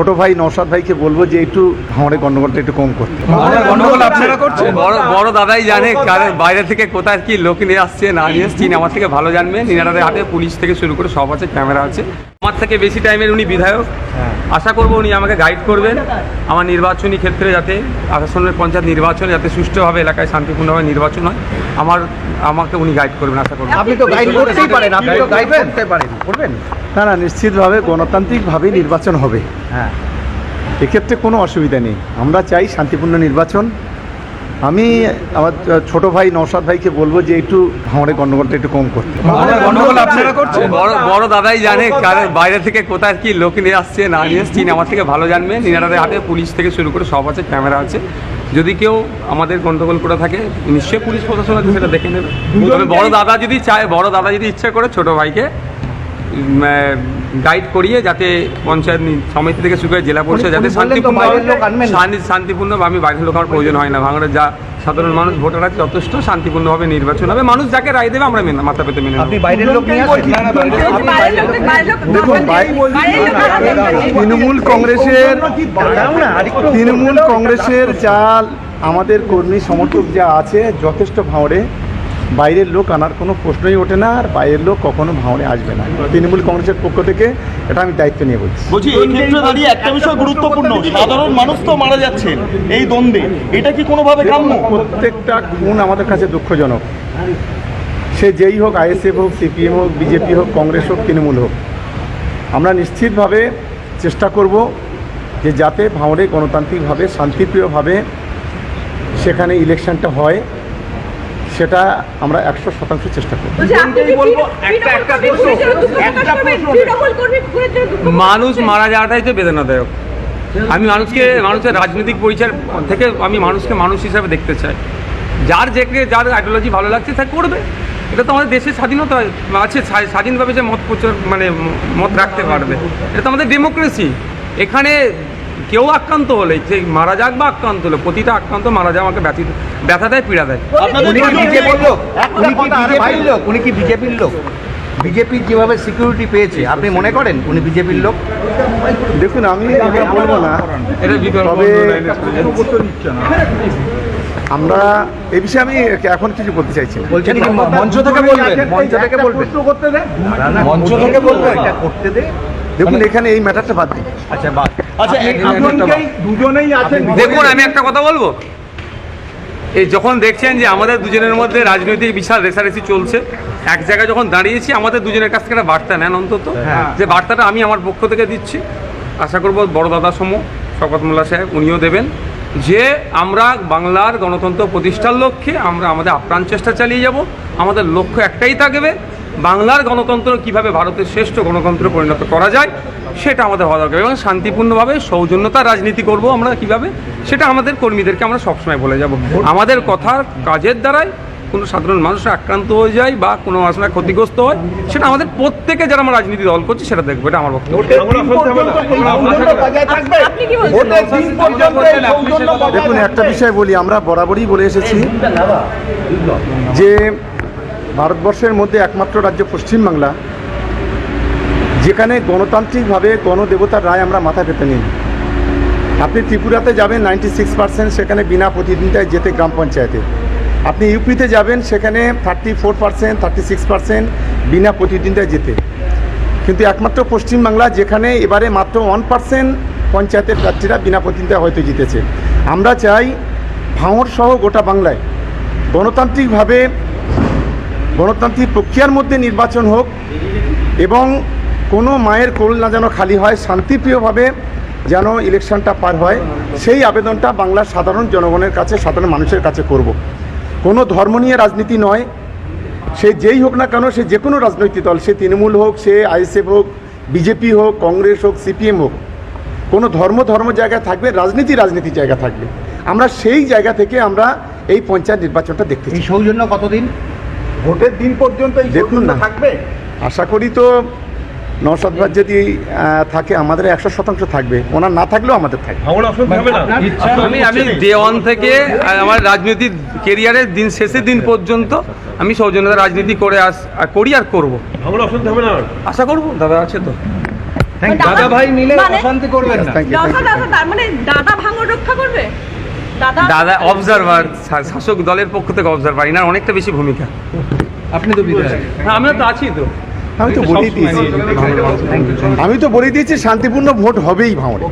ছোট ভাই নৌসাদ ভাইকে বলব যে একটু ভাঙড়ে গন্ডগোলটা একটু কম করতে। গন্ডগোল আপনারা করছেন? বড় বড় দাদাই জানে কারণ বাইরে থেকে কোথায় কি লোক নিয়ে আসছে না নিয়ে আসছে আমার থেকে ভালো জানবে। নিনারাদের হাতে পুলিশ থেকে শুরু করে সব আছে ক্যামেরা আছে। আমার থেকে বেশি টাইমের উনি বিধায়ক। আশা করব উনি আমাকে গাইড করবেন। আমার নির্বাচনী ক্ষেত্রে যাতে আসানের পঞ্চায়েত নির্বাচন যাতে সুষ্ঠুভাবে এলাকায় শান্তিপূর্ণভাবে নির্বাচন হয় আমার আমাকে উনি গাইড করবেন আশা করব। আপনি তো গাইড করতেই পারেন আপনি তো গাইড করতে পারেন। করবেন? না না নিশ্চিতভাবে গণতান্ত্রিকভাবেই নির্বাচন হবে। হ্যাঁ। এক্ষেত্রে কোনো অসুবিধা নেই। আমরা চাই শান্তিপূর্ণ নির্বাচন। আমি আমার ছোট ভাই নৌসাদ ভাইকে বলব যে একটু ভাঙড়ে গন্ডগোলটা একটু কম করতে। গন্ডগোল আপনারা করছেন? বড় বড় দাদাই জানে কারণ বাইরে থেকে কোথায় কি লোক নিয়ে আসছে না নিয়ে আসছে আমার থেকে ভালো জানবে। নিনারাদের হাতে পুলিশ থেকে শুরু করে সব আছে ক্যামেরা আছে। যদি কেউ আমাদের গন্ডগোল করে থাকে নিশ্চয়ই পুলিশ প্রশাসন আছে সেটা দেখে নেবে। তবে বড় দাদা যদি চায় বড় দাদা যদি ইচ্ছা করে ছোট ভাইকে গাইড করিয়ে যাতে পঞ্চায়েত সমিতি থেকে শুরু করে জেলা পরিষদ যাতে শান্তিপূর্ণ বাইরের লোক আনবেন না। শান্তি শান্তিপূর্ণ আমি বাইরের লোক আমার প্রয়োজন হয় না। ভাঙড়ের যা সাধারণ মানুষ ভোটার আছে যথেষ্ট শান্তিপূর্ণভাবে নির্বাচন হবে। মানুষ যাকে রায় দেবে আমরা মেনে- মাথা পেতে মেনে তৃণমূল কংগ্রেসের তৃণমূল কংগ্রেসের যা আমাদের কর্মী সমর্থক যা আছে যথেষ্ট ভাঁড়ে বাইরের লোক আনার কোনো প্রশ্নই ওঠে না আর বাইরের লোক কখনো ভাঁড়ে আসবে না। তৃণমূল কংগ্রেসের পক্ষ থেকে এটা আমি দায়িত্ব নিয়ে বলছি। বলছি এই ক্ষেত্রে দাঁড়িয়ে একটা বিষয় গুরুত্বপূর্ণ সাধারণ মানুষ তো মারা যাচ্ছেন এই দ্বন্দ্বে এটা কি কোনোভাবে কাম্য প্রত্যেকটা খুন আমাদের কাছে দুঃখজনক। সে যেই হোক আইএসএফ হোক সিপিএম হোক বিজেপি হোক কংগ্রেস হোক তৃণমূল হোক আমরা নিশ্চিতভাবে চেষ্টা করব যে যাতে ভাঁড়ে গণতান্ত্রিকভাবে শান্তিপ্রিয়ভাবে সেখানে ইলেকশনটা হয়। সেটা আমরা একশো শতাংশ চেষ্টা করব। মানুষ মারা যাওয়াটাই তো বেদনাদায়ক। আমি মানুষকে মানুষের রাজনৈতিক পরিচয় থেকে আমি মানুষকে মানুষ হিসাবে দেখতে চাই। যার যেকে যার আইডিওলজি ভালো লাগছে তা করবে। এটা তো আমাদের দেশের স্বাধীনতা আছে স্বাধীনভাবে যে মত প্রচার মানে মত রাখতে পারবে। এটা তো আমাদের ডেমোক্রেসি এখানে কেউ আক্রান্ত হলে যে মারা যাক বা আক্রান্ত হলে প্রতিটা আক্রান্ত মারা যাওয়া আমাকে ব্যথিত ব্যথা দেয় পীড়া দেয়। উনি কি বিজেপির লোক? উনি কি বিজেপির লোক? উনি কি বিজেপির যেভাবে সিকিউরিটি পেয়েছে আপনি মনে করেন উনি বিজেপির লোক? দেখুন আমি বলব না। তবে আমরা এই বিষয়ে আমি এখন কিছু বলতে চাইছি না। বলছেন কি মঞ্চ থেকে বলবেন? মঞ্চ থেকে বলবেন? না, না, মঞ্চ থেকে বলবেন? এটা করতে দে। দেখুন এখানে এই ম্যাটারটা বাদ দিই। আচ্ছা বাদ। আচ্ছা দুজনেই আছেন দেখুন আমি একটা কথা বলব। এই যখন দেখছেন যে আমাদের দুজনের মধ্যে রাজনৈতিক বিশাল রেসারেসি চলছে এক জায়গায় যখন দাঁড়িয়েছি আমাদের দুজনের কাছ থেকে একটা বার্তা নেন অন্তত। হ্যাঁ। যে বার্তাটা আমি আমার পক্ষ থেকে দিচ্ছি। আশা করব বড় দাদা সম শকত মোল্লা সাহেব উনিও দেবেন। যে আমরা বাংলার গণতন্ত্র প্রতিষ্ঠার লক্ষ্যে আমরা আমাদের আপ্রাণ চেষ্টা চালিয়ে যাব। আমাদের লক্ষ্য একটাই থাকবে বাংলার গণতন্ত্র কীভাবে ভারতের শ্রেষ্ঠ গণতন্ত্রে পরিণত করা যায় সেটা আমাদের হওয়া দরকার। এবং শান্তিপূর্ণভাবে সৌজন্যতার রাজনীতি করব আমরা কীভাবে সেটা আমাদের কর্মীদেরকে আমরা সবসময় বলে যাব। আমাদের কথার কাজের দ্বারাই কোনো সাধারণ মানুষ আক্রান্ত হয়ে যায় বা কোনো মানুষরা ক্ষতিগ্রস্ত হয় সেটা আমাদের প্রত্যেকে যারা আমরা রাজনীতি দল করছি সেটা দেখব এটা আমার বক্তব্য। দেখুন একটা বিষয় বলি আমরা বরাবরই বলে এসেছি যে ভারতবর্ষের মধ্যে একমাত্র রাজ্য পশ্চিমবাংলা, যেখানে গণতান্ত্রিকভাবে গণদেবতার রায় আমরা মাথা পেতে নিই। আপনি ত্রিপুরাতে যাবেন নাইনটি সিক্স পার্সেন্ট সেখানে বিনা প্রতিদ্বন্দ্বিতায় যেতে গ্রাম পঞ্চায়েতে। আপনি ইউপিতে যাবেন, সেখানে thirty four percent thirty six percent বিনা প্রতিদ্বন্দ্বিতায় যেতে। কিন্তু একমাত্র পশ্চিমবাংলা, যেখানে এবারে মাত্র ওয়ান পার্সেন্ট পঞ্চায়েতের প্রার্থীরা বিনা প্রতিদ্বন্দ্বিতা হয়তো জিতেছে। আমরা চাই ভাঙড় সহ গোটা বাংলায় গণতান্ত্রিকভাবে গণতান্ত্রিক প্রক্রিয়ার মধ্যে নির্বাচন হোক এবং কোনো মায়ের কোল না যেন খালি হয়, শান্তিপ্রিয়ভাবে যেন ইলেকশনটা পার হয়, সেই আবেদনটা বাংলার সাধারণ জনগণের কাছে, সাধারণ মানুষের কাছে করব। কোনো ধর্ম নিয়ে রাজনীতি নয়। সে যেই হোক না কেন, সে যে কোনো রাজনৈতিক দল, সে তৃণমূল হোক, সে আইএসএফ হোক, বিজেপি হোক, কংগ্রেস হোক, সিপিএম হোক, কোনো ধর্ম ধর্ম জায়গা থাকবে, রাজনীতি রাজনীতি জায়গা থাকবে। আমরা সেই জায়গা থেকে আমরা এই পঞ্চায়েত নির্বাচনটা দেখতে এই সৌজন্য কতদিন? ভোটের দিন পর্যন্ত এই দেখুন না। থাকবে? আশা করি তো নশদ যদি থাকে আমাদের একশো শতাংশ থাকবে। ওনার না থাকলেও আমাদের থাকবে। আমি আমি ডে ওয়ান থেকে আমার রাজনৈতিক কেরিয়ারের দিন শেষের দিন পর্যন্ত আমি সৌজন্যতা রাজনীতি করে আস আর করি আর করব। আশা করব দাদা আছে তো। দাদা ভাই মিলে মানে- অশান্তি করবেন না। দাদা দাদা তার মানে দাদা রক্ষা করবে? দাদা? অবজারভার শাসক দলের পক্ষ থেকে অবজারভার ইনার অনেকটা বেশি ভূমিকা। আপনি তো বিধায়ক। হ্যাঁ আমরা তো আছি তো। আমি তো বলেই দিয়েছি। আমি তো বলে দিয়েছি শান্তিপূর্ণ ভোট হবেই ভাঙড়ে